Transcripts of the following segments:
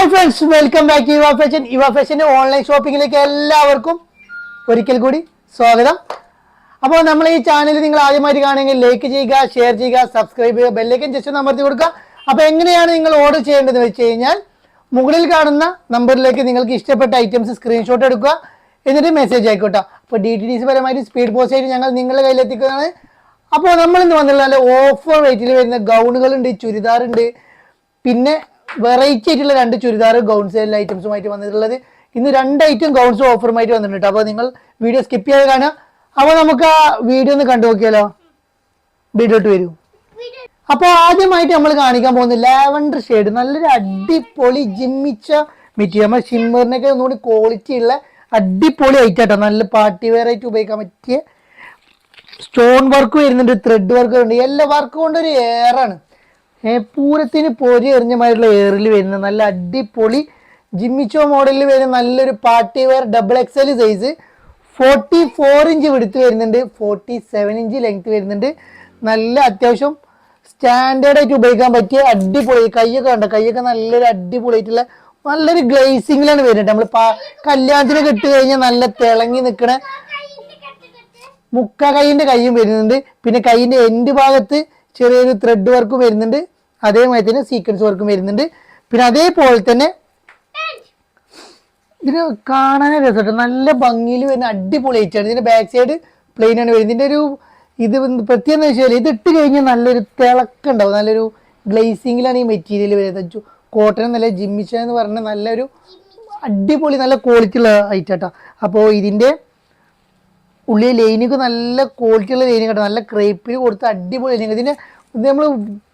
Hi friends welcome back to Yuva fashion Yuva ഫാഷന്റെ online ഷോപ്പിങ്ങിലേക്ക് എല്ലാവർക്കും ഒരിക്കൽ കൂടി സ്വാഗതം. അപ്പോൾ നമ്മൾ ഈ ചാനൽ നിങ്ങൾ ആദ്യമായിട്ട് കാണുമെങ്കിൽ ലൈക്ക് ചെയ്യുക ഷെയർ ചെയ്യുക സബ്സ്ക്രൈബ് ചെയ്യുക ബെല്ലൈക്കൻ ജസ്റ്റ് അമർത്തി കൊടുക്കുക. അപ്പോൾ എങ്ങനെയാണ് നിങ്ങൾ ഓർഡർ ചെയ്യേണ്ടതെന്ന് വെച്ച് കഴിഞ്ഞാൽ മുകളിൽ കാണുന്ന നമ്പറിലേക്ക് നിങ്ങൾക്ക് ഇഷ്ടപ്പെട്ട ഐറ്റംസ് സ്ക്രീൻഷോട്ട് എടുക്കുക. എന്നിട്ട് മെസ്സേജ് ആയിക്കോട്ടെ അപ്പോൾ ഡി ടി ഡി സി പരമായിട്ട് സ്പീഡ് പോസ്റ്റ് ആയിട്ട് ഞങ്ങൾ നിങ്ങളുടെ കയ്യിലെത്തിക്കുന്നതാണ് അപ്പോൾ നമ്മളിന്ന് വന്നിട്ടുള്ള നല്ല ഓഫർ റേറ്റിൽ വരുന്ന ഗൗണുകളുണ്ട് ചുരിദാറുണ്ട്. പിന്നെ വെറൈറ്റി ആയിട്ടുള്ള രണ്ട് ചുരിദാർ ഗൗൺ സെയിൽ ഐറ്റംസുമായിട്ട് വന്നിട്ടുള്ളത്. ഇന്ന് രണ്ട് ഐറ്റം ഗൗൺസും ഓഫറുമായിട്ട് വന്നിട്ടുണ്ട്. അപ്പോൾ നിങ്ങൾ വീഡിയോ സ്കിപ്പ് ചെയ്യാതെ കാണുക. അപ്പോൾ നമുക്ക് ആ വീഡിയോ ഒന്ന് കണ്ടു നോക്കിയാലോ? വീഡിയോട്ട് വരൂ. അപ്പോൾ ആദ്യമായിട്ട് നമ്മൾ കാണിക്കാൻ പോകുന്നത് ലാവൻഡർ ഷെയ്ഡ് നല്ലൊരു അടിപൊളി ജിമ്മിച്ച മെറ്റീരിയൽ നമ്മൾ ഷിമ്മറിനൊക്കെ ഒന്നുകൂടി ക്വാളിറ്റി ഉള്ള അടിപൊളി ഐറ്റം കേട്ടോ നല്ല പാർട്ടി വെയർ ആയിട്ട് ഉപയോഗിക്കാൻ പറ്റിയ സ്റ്റോൺ വർക്ക് വരുന്നുണ്ട് ത്രെഡ് വർക്ക് ഉണ്ട് എല്ലാ വർക്കും കൊണ്ട് ഒരു എയറാണ് ഏ പൂരത്തിന് പൊരി എറിഞ്ഞമായിട്ടുള്ള എയറിൽ വരുന്ന നല്ല അടിപൊളി ജിമ്മിച്ചോ മോഡലിൽ വരുന്ന നല്ലൊരു party wear double X L size forty four inch width വരുന്നുണ്ട്. ഫോർട്ടി സെവൻ ഇഞ്ച് ലെങ്ത് വരുന്നുണ്ട്. നല്ല അത്യാവശ്യം സ്റ്റാൻഡേർഡ് ആയിട്ട് ഉപയോഗിക്കാൻ പറ്റിയ അടിപൊളി കൈയൊക്കെ കണ്ട? കൈയൊക്കെ നല്ലൊരു അടിപൊളിയായിട്ടുള്ള നല്ലൊരു ഗ്ലേസിങ്ങിലാണ് വരുന്നത് നമ്മൾ കല്യാണത്തിനൊക്കെ ഇട്ട് കഴിഞ്ഞാൽ നല്ല തിളങ്ങി നിൽക്കണ മുക്ക കൈയിന്റെ കൈയും വരുന്നുണ്ട്. പിന്നെ കൈയിന്റെ എൻഡ് ഭാഗത്ത് ചെറിയൊരു ത്രെഡ് വർക്കും വരുന്നുണ്ട്. അതേമാതിരി തന്നെ സീക്വൻസ് വർക്കും വരുന്നുണ്ട്. പിന്നെ അതേപോലെ തന്നെ ഇതിന് കാണാൻ രസമുണ്ട് നല്ല ഭംഗിയിൽ വരുന്ന അടിപൊളി ഐറ്റാണ് ഇതിന്റെ ബാക്ക് സൈഡ് പ്ലെയിൻ ആണ് വരുന്നത്. ഇതിന്റെ ഒരു ഇത് പ്രത്യേകം എന്ന് വെച്ചാൽ ഇത് ഇട്ട് കഴിഞ്ഞാൽ നല്ലൊരു തിളക്കുണ്ടാവും നല്ലൊരു ഗ്ലേസിങ്ങിലാണ് ഈ മെറ്റീരിയൽ വരുന്നത്. കോട്ടൺ നല്ല ജിമ്മിച്ച എന്ന് പറഞ്ഞ നല്ലൊരു അടിപൊളി നല്ല ക്വാളിറ്റി ഉള്ള ഐറ്റാട്ടോ അപ്പോൾ ഇതിന്റെ ഉള്ളിലെ ലൈനിക്ക് നല്ല ക്വാളിറ്റി ഉള്ള ലൈനിങ് കേട്ടോ നല്ല ക്രേപ്പിൽ കൊടുത്ത് അടിപൊളി ലൈനിങ് ഇതിനെ ഇത് നമ്മൾ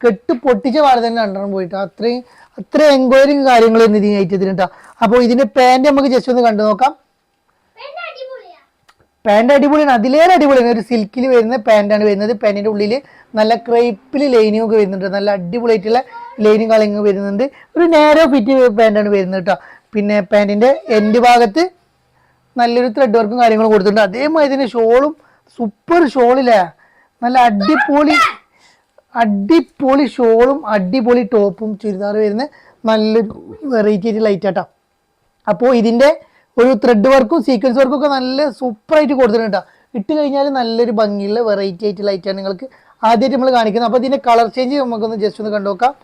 കെട്ട് പൊട്ടിച്ച പാടെ തന്നെ രണ്ടെണ്ണം പോയിട്ട് അത്രയും അത്ര എൻക്വയറിങ് ഇന്ന് ഇതിന് ഐറ്റത്തിന് കേട്ടോ അപ്പോൾ ഇതിന്റെ പാന്റ് നമുക്ക് ജസ്റ്റ് ഒന്ന് കണ്ടു നോക്കാം. പാന്റ് അടിപൊളിയാണ്. അതിലേറെ അടിപൊളിയാണ്. ഒരു സിൽക്കിൽ വരുന്ന പാന്റാണ് വരുന്നത്. പാന്റിന്റെ ഉള്ളിൽ നല്ല ക്രൈപ്പിൽ ലൈനിങ് ഒക്കെ വരുന്നുണ്ട്. നല്ല അടിപൊളിയായിട്ടുള്ള ലൈനിങ് കളങ്ങ് വരുന്നുണ്ട്. ഒരു നേരോ ഫിറ്റ് പാന്റാണ് വരുന്നത് കേട്ടോ പിന്നെ പാന്റിന്റെ എൻഡ് ഭാഗത്ത് നല്ലൊരു ത്രെഡ് വർക്കും കാര്യങ്ങളും കൊടുത്തിട്ടുണ്ട്. അതേമാതിരി തന്നെ ഷോളും സൂപ്പർ ഷോളില്ലേ നല്ല അടിപൊളി അടിപൊളി ഷോളും അടിപൊളി ടോപ്പും ചുരിദാർ വരുന്ന നല്ലൊരു വെറൈറ്റി ആയിട്ട് ലൈറ്റ് ആട്ടാ. അപ്പോൾ ഇതിന്റെ ഒരു ത്രെഡ് വർക്കും സീക്വൻസ് വർക്കും ഒക്കെ നല്ല സൂപ്പറായിട്ട് കൊടുത്തിട്ടുണ്ട് ഇട്ട് കഴിഞ്ഞാൽ നല്ലൊരു ഭംഗിയുള്ള വെറൈറ്റി ആയിട്ട് ലൈറ്റാണ് നിങ്ങൾക്ക് ആദ്യമായിട്ട് നമ്മൾ കാണിക്കുന്നത്. അപ്പോൾ ഇതിന്റെ കളർ ചേഞ്ച് നമുക്കൊന്ന് ജസ്റ്റ് ഒന്ന് കണ്ടു നോക്കാം.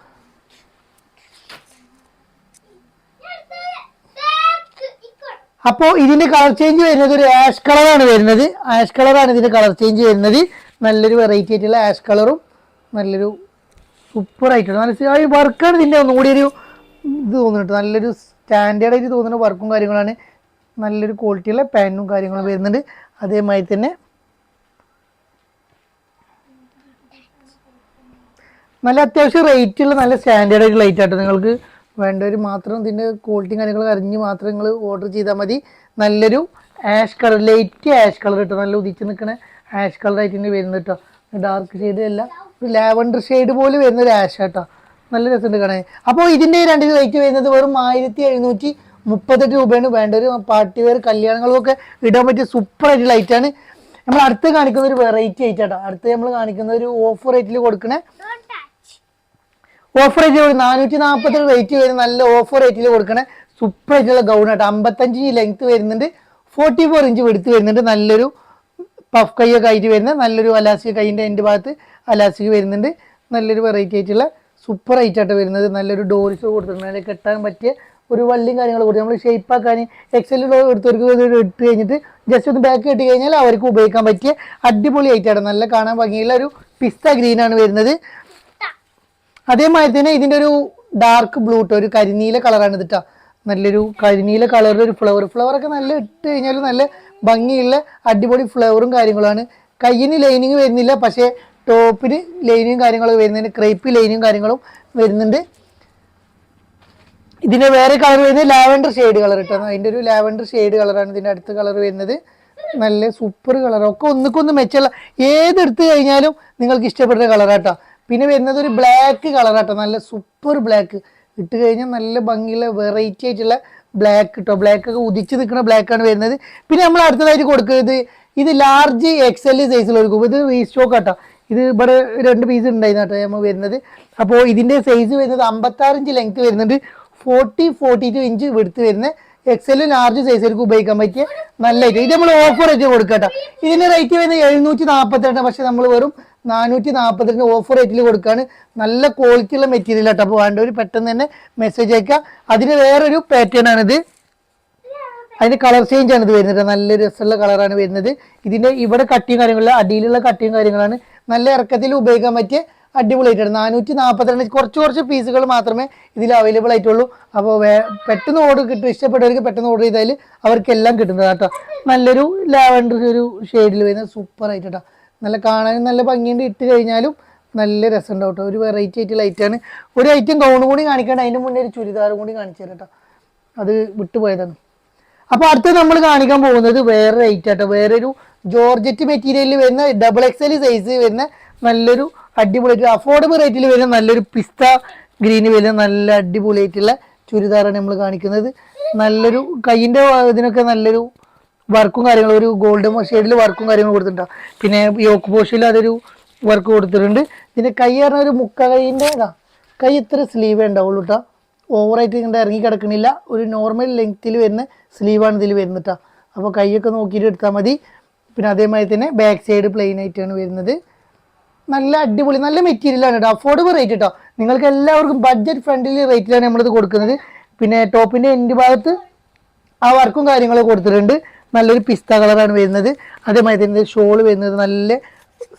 അപ്പോൾ ഇതിന്റെ കളർ ചേഞ്ച് വരുന്നത് ഒരു ആഷ് കളറാണ് വരുന്നത്. ആഷ് കളറാണ് ഇതിന്റെ കളർ ചേഞ്ച് വരുന്നത്. നല്ലൊരു വെറൈറ്റി ആയിട്ടുള്ള ആഷ് കളറും നല്ലൊരു സൂപ്പർ ആയിട്ടുണ്ട് നല്ല ഈ വർക്കാണ് ഇതിന്റെ ഒന്നുകൂടി ഒരു ഇത് തോന്നുന്നുണ്ട്. നല്ലൊരു സ്റ്റാൻഡേർഡ് ആയിട്ട് തോന്നുന്ന വർക്കും കാര്യങ്ങളാണ്. നല്ലൊരു ക്വാളിറ്റിയുള്ള പാനും കാര്യങ്ങളും വരുന്നുണ്ട്. അതേമാതിരി തന്നെ നല്ല അത്യാവശ്യം റേറ്റുള്ള നല്ല സ്റ്റാൻഡേർഡ് ആയിട്ട് ലൈറ്റ് ആട്ടോ നിങ്ങൾക്ക് വേണ്ടവർ മാത്രം ഇതിന്റെ ക്വാളിറ്റി കാര്യങ്ങൾ അറിഞ്ഞ് മാത്രം നിങ്ങൾ ഓർഡർ ചെയ്താൽ മതി. നല്ലൊരു ash colour light ash colour കിട്ടും. നല്ല ഉദിച്ച് നിൽക്കുന്ന ആഷ് കളർ ആയിട്ട് തന്നെ വരുന്നത് കേട്ടോ. ഡാർക്ക് ഷെയ്ഡ് അല്ല. ഒരു ലാവൻഡർ ഷെയ്ഡ് പോലെ വരുന്ന ഒരു ആഷ് കേട്ടോ നല്ല രസമുണ്ട് കാണാൻ. അപ്പോൾ ഇതിന്റെ രണ്ട് റേറ്റ് വരുന്നത് വെറും ആയിരത്തി എഴുന്നൂറ്റി മുപ്പത്തെട്ട് രൂപയാണ്. വേണ്ട ഒരു പാർട്ടി വെയർ കല്യാണങ്ങൾക്കൊക്കെ ഇടാൻ പറ്റിയ സൂപ്പർ ആയിട്ട് ലൈറ്റാണ് നമ്മൾ അടുത്ത് കാണിക്കുന്ന ഒരു വെറൈറ്റി ആയിട്ടാട്ടോ അടുത്ത് നമ്മൾ കാണിക്കുന്ന ഒരു ഓഫർ റേറ്റിൽ കൊടുക്കണേ. ഓഫർ റേറ്റ് നാനൂറ്റി നാൽപ്പത്തി റേറ്റ് വരുന്ന നല്ല ഓഫർ റേറ്റിൽ കൊടുക്കണേ. സൂപ്പർ ആയിട്ടുള്ള ഗൗൺ കേട്ടോ അമ്പത്തഞ്ച് ലെങ്ത് വരുന്നുണ്ട്. ഫോർട്ടി ഫോർ ഇഞ്ച് വെടുത്ത് വരുന്നുണ്ട്. നല്ലൊരു പഫ് കൈയൊക്കെ ആയിട്ട് വരുന്ന നല്ലൊരു അലാസ്റ്റിക് കൈയിന്റെ എന്റെ ഭാഗത്ത് അലാസ്റ്റിക് വരുന്നുണ്ട്. നല്ലൊരു വെറൈറ്റി ആയിട്ടുള്ള സൂപ്പർ ആയിട്ടാണ് വരുന്നത്. നല്ലൊരു ഡോറിസ് കൊടുത്തിട്ടുണ്ട്. അതിൽ കെട്ടാൻ പറ്റിയ ഒരു വള്ളിയും കാര്യങ്ങളും കൊടുത്തു നമ്മൾ ഷേപ്പ് ആക്കാൻ എക്സൽ എടുത്തവർക്ക് ഇട്ട് കഴിഞ്ഞിട്ട് ജസ്റ്റ് ഒന്ന് ബാക്ക് കെട്ടി കഴിഞ്ഞാൽ അവർക്ക് ഉപയോഗിക്കാൻ പറ്റിയ അടിപൊളി ആയിട്ടാണ് നല്ല കാണാൻ ഭംഗിയുള്ള ഒരു പിസ്ത ഗ്രീനാണ് വരുന്നത്. അതേമാതിരി തന്നെ ഇതിന്റെ ഒരു ഡാർക്ക് ബ്ലൂ ഒരു കരിനീല കളറാണ് ഇതിട്ടാ നല്ലൊരു കരിനീല കളറിൽ ഒരു ഫ്ലവർ ഫ്ലവർ ഒക്കെ നല്ല ഇട്ട് കഴിഞ്ഞാൽ നല്ല ഭംഗിയുള്ള അടിപൊളി ഫ്ലവറും കാര്യങ്ങളാണ് കയ്യിന് ലൈനിങ് വരുന്നില്ല പക്ഷേ ടോപ്പിന് ലൈനിങ് കാര്യങ്ങളൊക്കെ വരുന്നുണ്ട് ക്രേപ്പ് ലൈനും കാര്യങ്ങളും വരുന്നുണ്ട്. ഇതിന്റെ വേറെ കളർ വരുന്നത് ലാവൻഡർ ഷെയ്ഡ് കളർ കേട്ടോ അതിന്റെ ഒരു ലാവൻഡർ ഷെയ്ഡ് കളറാണ് ഇതിന്റെ അടുത്ത കളർ വരുന്നത്. നല്ല സൂപ്പർ കളർ ഒക്കെ ഒന്നുക്കൊന്ന് മെച്ചമുള്ള ഏതെടുത്ത് കഴിഞ്ഞാലും നിങ്ങൾക്ക് ഇഷ്ടപ്പെടുന്ന കളറാട്ടോ പിന്നെ വരുന്നത് ഒരു ബ്ലാക്ക് കളറാട്ടോ നല്ല സൂപ്പർ ബ്ലാക്ക് ഇട്ട് കഴിഞ്ഞാൽ നല്ല ഭംഗിയുള്ള വെറൈറ്റി ആയിട്ടുള്ള ബ്ലാക്ക് കിട്ടും ബ്ലാക്ക് ഒക്കെ ഉദിച്ച് നിൽക്കുന്ന ബ്ലാക്ക് ആണ് വരുന്നത്. പിന്നെ നമ്മൾ അടുത്തതായിട്ട് കൊടുക്കുന്നത് ഇത് ലാർജ് എക്സ് എൽ സൈസിൽ കൊടുക്കും ഇത് റീസ്റ്റോക്ക് ആട്ടോ. ഇത് ഇവിടെ രണ്ട് പീസ് ഉണ്ടായിരുന്നു കേട്ടോ നമ്മൾ വരുന്നത്. അപ്പോൾ ഇതിന്റെ സൈസ് വരുന്നത് അമ്പത്താറ് ഇഞ്ച് ലെങ്ത് വരുന്നുണ്ട്. Forty forty two inch width വരുന്ന എക്സലും ലാർജ് സൈസിലേക്ക് ഉപയോഗിക്കാൻ പറ്റിയ നല്ല ഇത് നമ്മൾ ഓഫർ റേറ്റ് കൊടുക്കട്ടോ ഇതിന്റെ റേറ്റ് വരുന്നത് എഴുന്നൂറ്റി നാൽപ്പത്തിരണ്ട് പക്ഷേ നമ്മൾ വെറും നാനൂറ്റി നാൽപ്പത്തിരണ്ട് ഓഫർ റേറ്റിൽ കൊടുക്കുകയാണ് നല്ല ക്വാളിറ്റിയുള്ള മെറ്റീരിയൽ ആട്ടോ. അപ്പോൾ വേണ്ടവർ പെട്ടെന്ന് തന്നെ മെസ്സേജ് അയക്കുക. അതിന് വേറൊരു പാറ്റേൺ ആണിത് അതിന്റെ കളർ ചേഞ്ച് ആണ് ഇത് വരുന്നത് നല്ല രസമുള്ള കളറാണ് വരുന്നത്. ഇതിന്റെ ഇവിടെ കട്ടിയും കാര്യങ്ങളില്ല അടിയിലുള്ള കട്ടിയും കാര്യങ്ങളാണ്. നല്ല ഇറക്കത്തിൽ ഉപയോഗിക്കാൻ പറ്റിയ അടിപൊളിയായിട്ടാണ് നാനൂറ്റി നാൽപ്പത്തിരണ്ട് കുറച്ച് കുറച്ച് പീസുകൾ മാത്രമേ ഇതിൽ അവൈലബിൾ ആയിട്ടുള്ളൂ. അപ്പോൾ പെട്ടെന്ന് ഓർഡർ കിട്ടും. ഇഷ്ടപ്പെട്ടവർക്ക് പെട്ടെന്ന് ഓർഡർ ചെയ്താൽ അവർക്കെല്ലാം കിട്ടുന്നത് കേട്ടോ നല്ലൊരു ലാവൻഡർ ഒരു ഷെയ്ഡിൽ വരുന്ന സൂപ്പർ നല്ല കാണാനും നല്ല ഭംഗിയുണ്ട്. ഇട്ട് കഴിഞ്ഞാലും നല്ല രസമുണ്ടാവും കേട്ടോ. ഒരു വെറൈറ്റി ആയിട്ട് ലൈറ്റാണ് ഒരു ഐറ്റം ഗൗൺ കൂടി കാണിക്കേണ്ട അതിന്റെ മുന്നേ ഒരു ചുരിദാറും കൂടി കാണിച്ചു തരാം കേട്ടോ. അത് വിട്ടുപോയതാണ്. അപ്പൊ അടുത്ത് നമ്മൾ കാണിക്കാൻ പോകുന്നത് വേറെ ഐറ്റം കേട്ടോ വേറൊരു ജോർജറ്റ് മെറ്റീരിയലിൽ വരുന്ന ഡബിൾ എക്സ് എൽ സൈസ് വരുന്ന നല്ലൊരു അടിപൊളി അഫോർഡബിൾ റേറ്റിൽ വരുന്ന നല്ലൊരു പിസ്ത ഗ്രീന് വരുന്ന നല്ല അടിപൊളിയായിട്ടുള്ള ചുരിദാറാണ് നമ്മൾ കാണിക്കുന്നത്. നല്ലൊരു കൈയിന്റെ ഇതിനൊക്കെ നല്ലൊരു വർക്കും കാര്യങ്ങളും ഒരു ഗോൾഡ് ഷെയ്ഡിൽ വർക്കും കാര്യങ്ങളും കൊടുത്തിട്ടുണ്ടാവും. പിന്നെ യോക്ക് പോഷയിൽ അതൊരു വർക്ക് കൊടുത്തിട്ടുണ്ട്. പിന്നെ കൈ പറഞ്ഞ ഒരു മുക്ക കൈന്റെ ഇതാ കൈ ഇത്ര സ്ലീവ് ഉണ്ടാവുള്ളൂ കേട്ടോ ഓവറായിട്ട് ഇങ്ങനെ ഇറങ്ങി കിടക്കണില്ല. ഒരു നോർമൽ ലെങ്ത്തിൽ വരുന്ന സ്ലീവാണ് ഇതിൽ വരുന്നത് കേട്ടോ അപ്പോൾ കൈയൊക്കെ നോക്കിയിട്ട് എടുത്താൽ മതി. പിന്നെ അതേമാതിരി തന്നെ ബാക്ക് സൈഡ് പ്ലെയിൻ ആയിട്ടാണ് വരുന്നത്. നല്ല അടിപൊളി നല്ല മെറ്റീരിയലാണ് കേട്ടോ അഫോർഡബിൾ റേറ്റ് കേട്ടോ നിങ്ങൾക്ക് എല്ലാവർക്കും ബഡ്ജറ്റ് ഫ്രണ്ട്ലി റേറ്റിലാണ് നമ്മളിത് കൊടുക്കുന്നത്. പിന്നെ ടോപ്പിന്റെ എൻഡ് ഭാഗത്ത് ആ വർക്കും കാര്യങ്ങളും കൊടുത്തിട്ടുണ്ട്. നല്ലൊരു പിസ്ത കളറാണ് വരുന്നത്. അതേമാതിരി തന്നെ ഷോൾ വരുന്നത് നല്ല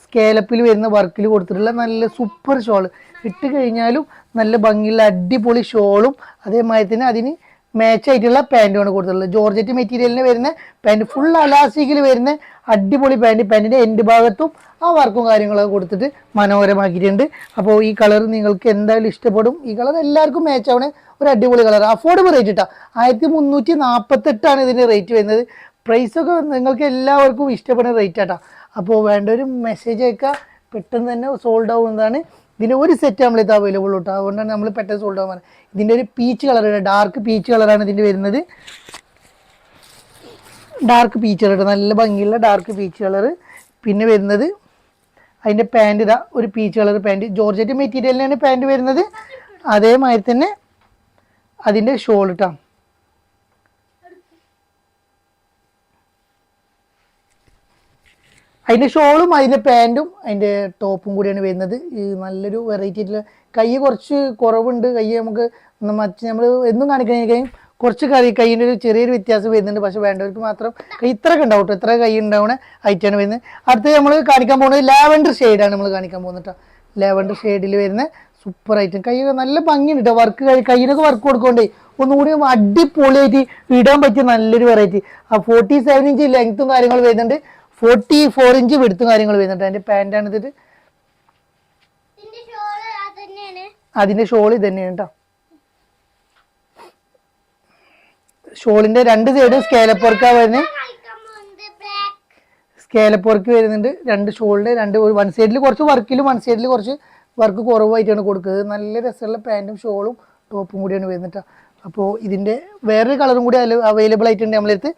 സ്കേലപ്പിൽ വരുന്ന വർക്കിൽ കൊടുത്തിട്ടുള്ള നല്ല സൂപ്പർ ഷോൾ ഇട്ട് കഴിഞ്ഞാലും നല്ല ഭംഗിയുള്ള അടിപൊളി ഷോളും അതേമാതിരി തന്നെ അതിന് മാച്ച് ആയിട്ടുള്ള പാന്റുമാണ് കൊടുത്തിട്ടുള്ളത്. ജോർജറ്റ് മെറ്റീരിയലിന് വരുന്ന പാന്റ് ഫുൾ അലാസ്റ്റിക്കിൽ വരുന്ന അടിപൊളി പാന്റ് പാന്റിന്റെ എൻഡ് ഭാഗത്തും ആ വർക്കും കാര്യങ്ങളൊക്കെ കൊടുത്തിട്ട് മനോഹരമാക്കിയിട്ടുണ്ട്. അപ്പോൾ ഈ കളർ നിങ്ങൾക്ക് എന്തായാലും ഇഷ്ടപ്പെടും. ഈ കളർ എല്ലാവർക്കും മാച്ചാവണേ ഒരു അടിപൊളി കളർ അഫോർഡബിൾ റേറ്റ് ഇട്ടാ. ആയിരത്തി മുന്നൂറ്റി നാൽപ്പത്തെട്ടാണ് ഇതിന്റെ റേറ്റ് വരുന്നത്. പ്രൈസൊക്കെ നിങ്ങൾക്ക് എല്ലാവർക്കും ഇഷ്ടപ്പെടുന്ന റേറ്റ് ആട്ടാ. അപ്പോൾ വേണ്ട ഒരു മെസ്സേജ് അയക്കുക പെട്ടെന്ന് തന്നെ സോൾഡ് ആവുന്നതാണ്. ഇതിന്റെ ഒരു സെറ്റ് നമ്മളിത് അവൈലബിൾ കേട്ടോ അതുകൊണ്ടാണ് നമ്മൾ പെട്ടെന്ന് സോൾഡ് ആവാൻ ഇതിന്റെ ഒരു പീച്ച് കളർ ഡാർക്ക് പീച്ച് കളറാണ് ഇതിന്റെ വരുന്നത്. ഡാർക്ക് പീച്ച് കളർ നല്ല ഭംഗിയുള്ള ഡാർക്ക് പീച്ച് കളർ പിന്നെ വരുന്നത് അതിന്റെ പാന്റ് ഇതാ ഒരു പീച്ച് കളർ പാന്റ് ജോർജറ്റ് മെറ്റീരിയലിനാണ് പാന്റ് വരുന്നത്. അതേമാതിരി തന്നെ അതിന്റെ ഷോൾ ഇട്ടാ അതിന്റെ ഷോളും അതിന്റെ പാന്റും അതിന്റെ ടോപ്പും കൂടിയാണ് വരുന്നത്. ഈ നല്ലൊരു വെറൈറ്റി ആയിട്ടുള്ള കൈ കുറച്ച് കുറവുണ്ട്. കൈ നമുക്ക് മറ്റ് നമ്മൾ എന്നും കാണിക്കഴിഞ്ഞാൽ കുറച്ച് കൈ കൈയിന്റെ ഒരു ചെറിയൊരു വ്യത്യാസം വരുന്നുണ്ട്. പക്ഷെ വേണ്ടവർക്ക് മാത്രം കൈ ഇത്രയൊക്കെ ഉണ്ടാവും കേട്ടോ. ഇത്ര കൈ ഉണ്ടാവുന്ന ഐറ്റാണ് വരുന്നത്. അടുത്ത് നമ്മൾ കാണിക്കാൻ പോകുന്നത് ലാവൻഡർ ഷെയ്ഡാണ് നമ്മൾ കാണിക്കാൻ പോകുന്നത് കേട്ടോ. ലാവൻഡർ ഷെയ്ഡിൽ വരുന്ന സൂപ്പർ ഐറ്റം കൈ നല്ല ഭംഗിയുണ്ട് കേട്ടോ. വർക്ക് കയ്യിനൊക്കെ വർക്ക് കൊടുക്കൊണ്ടേ ഒന്നുകൂടി അടിപൊളിയായിട്ട് ഇടാൻ പറ്റിയ നല്ലൊരു വെറൈറ്റി ആ ഫോർട്ടി സെവൻ ഇഞ്ച് ലെങ്ത്തും കാര്യങ്ങളും വരുന്നുണ്ട്. ഫോർട്ടി ഫോർ ഇഞ്ച് വെടുത്തും കാര്യങ്ങൾ വരുന്നുണ്ട്. അതിന്റെ പാന്റ് ഇതിട്ട് അത് തന്നെയാണ്. അതിന്റെ ഷോൾ ഇത് തന്നെയാണ് കേട്ടോ ഷോളിന്റെ രണ്ട് സൈഡും സ്കേലപ്പ് വർക്കാ വരുന്നത് സ്കേലപ്പുറക്ക് ബ്ലാക്ക് സ്കേലപ്പ് വർക്ക് വരുന്നുണ്ട്. രണ്ട് ഷോളിന്റെ രണ്ട് വൺ സൈഡിൽ കുറച്ച് വർക്കിലും വൺ സൈഡിൽ കുറച്ച് വർക്ക് കുറവായിട്ടാണ് കൊടുക്കുന്നത്. നല്ല രസമുള്ള പാന്റും ഷോളും ടോപ്പും കൂടിയാണ് വരുന്നത് അപ്പോൾ ഇതിന്റെ വേറൊരു കളറും കൂടി അവൈലബിൾ ആയിട്ടുണ്ട് നമ്മളടുത്ത്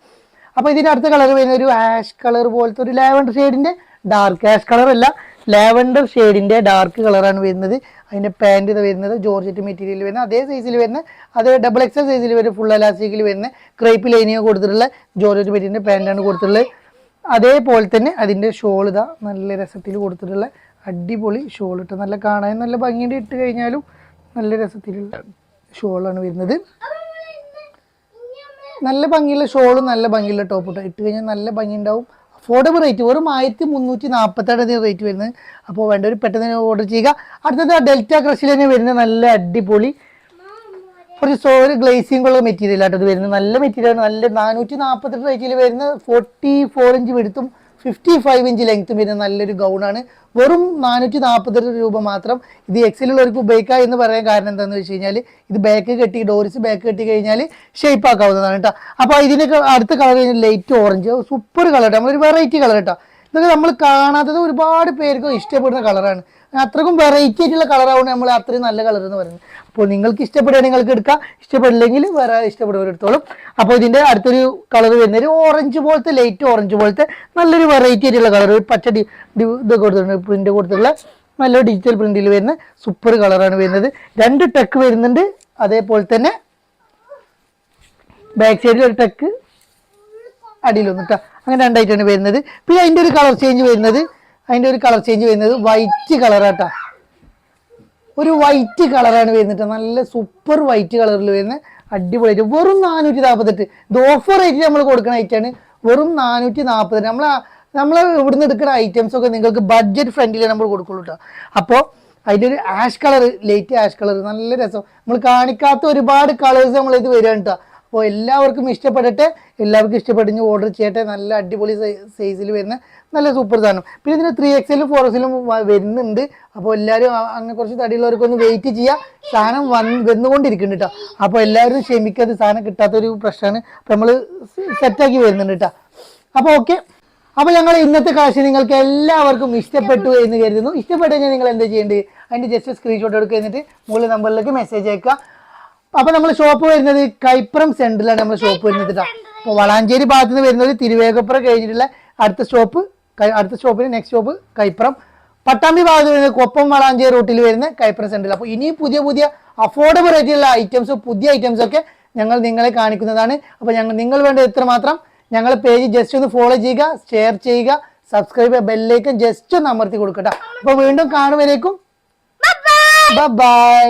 അപ്പോൾ ഇതിന്റെ അടുത്ത കളർ വരുന്ന ഒരു ആഷ് കളർ പോലത്തെ ഒരു ലാവൻഡർ ഷെയ്ഡിന്റെ ഡാർക്ക് ആഷ് കളർ അല്ല. ലാവൻഡർ ഷെയ്ഡിന്റെ ഡാർക്ക് കളറാണ് വരുന്നത്. അതിന്റെ പാന്റ് ഇത് വരുന്നത്. ജോർജറ്റ് മെറ്റീരിയൽ വരുന്ന അതേ സൈസിൽ വരുന്ന അതേ ഡബിൾ എക്സൽ സൈസിൽ വരുന്ന ഫുൾ അലാസ്റ്റിക്കിൽ വരുന്ന ക്രൈപ്പ് ലൈനിങ് കൊടുത്തിട്ടുള്ള ജോർജറ്റ് മെറ്റീരിയലിന്റെ പാന്റാണ് കൊടുത്തിട്ടുള്ളത്. അതേപോലെ തന്നെ അതിന്റെ ഷോൾ ഇതാ നല്ല രസത്തിൽ കൊടുത്തിട്ടുള്ള അടിപൊളി ഷോൾ ഇട്ട് നല്ല കാണാൻ നല്ല ഭംഗിയുടെ ഇട്ട് കഴിഞ്ഞാലും നല്ല രസത്തിലുള്ള ഷോളാണ് വരുന്നത്. നല്ല ഭംഗിയുള്ള ഷോളും നല്ല ഭംഗിയുള്ള ടോപ്പ് ഇട്ട് ഇട്ട് കഴിഞ്ഞാൽ നല്ല ഭംഗി ഉണ്ടാവും അഫോർഡബിൾ റേറ്റ് വെറും ആയിരത്തി മുന്നൂറ്റി നാൽപ്പത്തെട്ട് റേറ്റ് വരുന്നത്. അപ്പോൾ വേണ്ട ഒരു പെട്ടെന്ന് ഓർഡർ ചെയ്യുക. അടുത്തത് ഡെൽറ്റ ക്രഷിൽ തന്നെ വരുന്ന നല്ല അടിപൊളി കുറച്ച് സോറ് ഗ്ലേസിംഗ് ഉള്ള മെറ്റീരിയൽ ആയിട്ട് ഇത് വരുന്നത് നല്ല മെറ്റീരിയൽ നല്ല നാനൂറ്റി നാൽപ്പത്തെട്ട് റേറ്റിൽ വരുന്ന ഫോർട്ടി ഫോർ ഇഞ്ച് വെടുത്തും ഫിഫ്റ്റി ഫൈവ് ഇഞ്ച് ലെങ്ത് വരുന്ന നല്ലൊരു ഗൗണാണ് വെറും നാനൂറ്റി നാൽപ്പത്തെട്ട് രൂപ മാത്രം ഇത് എക്സിലുള്ളവർക്ക് ഉപയോഗിക്കുക എന്ന് പറയാൻ കാരണം എന്താണെന്ന് വെച്ച് കഴിഞ്ഞാൽ ഇത് ബാക്ക് കെട്ടി ഡോറിസ് ബാക്ക് കെട്ടി കഴിഞ്ഞാൽ ഷേപ്പ് ആക്കാവുന്നതാണ് കേട്ടോ അപ്പോൾ ഇതിനൊക്കെ അടുത്ത കളർ കഴിഞ്ഞാൽ ലൈറ്റ് ഓറഞ്ച് സൂപ്പർ കളർ കേട്ടോ നമ്മളൊരു വെറൈറ്റി കളർ കേട്ടോ ഇതൊക്കെ നമ്മൾ കാണാത്തത് ഒരുപാട് പേർക്ക് ഇഷ്ടപ്പെടുന്ന കളറാണ് അത്രക്കും വെറൈറ്റി ആയിട്ടുള്ള കളറാവുകൊണ്ട് നമ്മൾ അത്രയും നല്ല കളർ എന്ന് പറയുന്നത്. അപ്പോൾ നിങ്ങൾക്ക് ഇഷ്ടപ്പെടുകയാണെങ്കിൽ നിങ്ങൾക്ക് എടുക്കാം. ഇഷ്ടപ്പെടില്ലെങ്കിൽ വേറെ ഇഷ്ടപ്പെടുന്നവരെടുത്തോളും അപ്പോൾ ഇതിന്റെ അടുത്തൊരു കളർ വരുന്ന ഒരു ഓറഞ്ച് പോലത്തെ ലൈറ്റ് ഓറഞ്ച് പോലത്തെ നല്ലൊരു വെറൈറ്റി ആയിട്ടുള്ള കളർ ഒരു പച്ച ഡി ഡി ഇത് കൊടുത്തിട്ടുണ്ട്. പ്രിന്റ് കൊടുത്തിട്ടുള്ള നല്ല ഡിജിറ്റൽ പ്രിന്റിൽ വരുന്ന സൂപ്പർ കളറാണ് വരുന്നത്. രണ്ട് ടെക്ക് വരുന്നുണ്ട്. അതേപോലെ തന്നെ ബാക്ക് സൈഡിൽ ഒരു ടെക്ക് അടിയിൽ വന്നിട്ടാ അങ്ങനെ രണ്ടായിട്ടാണ് വരുന്നത്. പിന്നെ അതിന്റെ ഒരു കളർ ചേഞ്ച് വരുന്നത്. അതിന്റെ ഒരു കളർ ചേഞ്ച് വരുന്നത് വൈറ്റ് കളറാട്ടാ ഒരു വൈറ്റ് കളറാണ് വരുന്നത് നല്ല സൂപ്പർ വൈറ്റ് കളറിൽ വരുന്ന അടിപൊളിയായിട്ട് വെറും നാനൂറ്റി നാൽപ്പത്തെട്ട് ഇത് ഓഫർ ആയിട്ട് നമ്മൾ കൊടുക്കുന്ന ഐറ്റാണ് വെറും നാനൂറ്റി നാൽപ്പത്തെട്ട് നമ്മൾ നമ്മൾ ഇവിടുന്ന് എടുക്കുന്ന ഐറ്റംസ് ഒക്കെ നിങ്ങൾക്ക് ബഡ്ജറ്റ് ഫ്രണ്ട്ലി നമ്മൾ കൊടുക്കുള്ളൂ കേട്ടോ അപ്പോൾ അതിന്റെ ഒരു ash colour light ash colour നല്ല രസം. നമ്മൾ കാണിക്കാത്ത ഒരുപാട് കളേഴ്സ് നമ്മൾ ഇത് വരികയാണ് കേട്ടോ അപ്പോൾ എല്ലാവർക്കും ഇഷ്ടപ്പെടട്ടെ എല്ലാവർക്കും ഇഷ്ടപ്പെടുന്ന ഓർഡർ ചെയ്യട്ടെ. നല്ല അടിപൊളി സൈസിൽ വരുന്ന നല്ല സൂപ്പർ സാധനം. പിന്നെ ഇതിന് ത്രീ എക്സിലും ഫോർ എക്സിലും വരുന്നുണ്ട്. അപ്പോൾ എല്ലാവരും അങ്ങനെ കുറച്ച് തടിയുള്ളവർക്കൊന്ന് വെയിറ്റ് ചെയ്യുക സാധനം വന്ന് വന്നുകൊണ്ടിരിക്കുന്നുണ്ട് കേട്ടോ അപ്പോൾ എല്ലാവരും ക്ഷമിക്കാതെ സാധനം കിട്ടാത്തൊരു പ്രശ്നമാണ് അപ്പോൾ നമ്മൾ സെറ്റാക്കി വരുന്നുണ്ട് കേട്ടോ അപ്പോൾ ഓക്കെ അപ്പോൾ ഞങ്ങൾ ഇന്നത്തെ കാശ് നിങ്ങൾക്ക് എല്ലാവർക്കും ഇഷ്ടപ്പെട്ടു എന്ന് കരുതുന്നു. ഇഷ്ടപ്പെട്ടു കഴിഞ്ഞാൽ നിങ്ങൾ എന്താ ചെയ്യേണ്ടത്? അതിന്റെ ജസ്റ്റ് സ്ക്രീൻഷോട്ട് എടുക്കുക എന്നിട്ട് മുകളിൽ നമ്പറിലേക്ക് മെസ്സേജ് അയക്കുക. അപ്പൊ നമ്മൾ ഷോപ്പ് വരുന്നത് കൈപ്പുറം സെന്ററിലാണ് നമ്മൾ ഷോപ്പ് വരുന്നത് കേട്ടോ അപ്പോൾ വളാഞ്ചേരി ഭാഗത്ത് നിന്ന് വരുന്നത് തിരുവേഗപ്പുറം കഴിഞ്ഞിട്ടുള്ള അടുത്ത സ്റ്റോപ്പ് അടുത്ത സ്റ്റോപ്പിന് നെക്സ്റ്റ് സ്റ്റോപ്പ് കൈപ്പുറം. പട്ടാമ്പി ഭാഗത്ത് വരുന്നത് കൊപ്പം വളാഞ്ചേരി റൂട്ടിൽ വരുന്ന കൈപ്പുറം സെന്ററിൽ അപ്പോൾ ഇനി പുതിയ പുതിയ അഫോർഡബിൾ ആയിട്ടുള്ള ഐറ്റംസ് പുതിയ ഐറ്റംസ് ഒക്കെ ഞങ്ങൾ നിങ്ങളെ കാണിക്കുന്നതാണ്. അപ്പോൾ ഞങ്ങൾ നിങ്ങൾ വേണ്ട എത്രമാത്രം ഞങ്ങളെ പേജ് ജസ്റ്റ് ഒന്ന് ഫോളോ ചെയ്യുക ഷെയർ ചെയ്യുക സബ്സ്ക്രൈബ് ചെയ്യുക ബെല്ലേക്ക് ജസ്റ്റ് ഒന്ന് അമർത്തി കൊടുക്കട്ടെ. അപ്പോൾ വീണ്ടും കാണുവരേക്കും ബൈ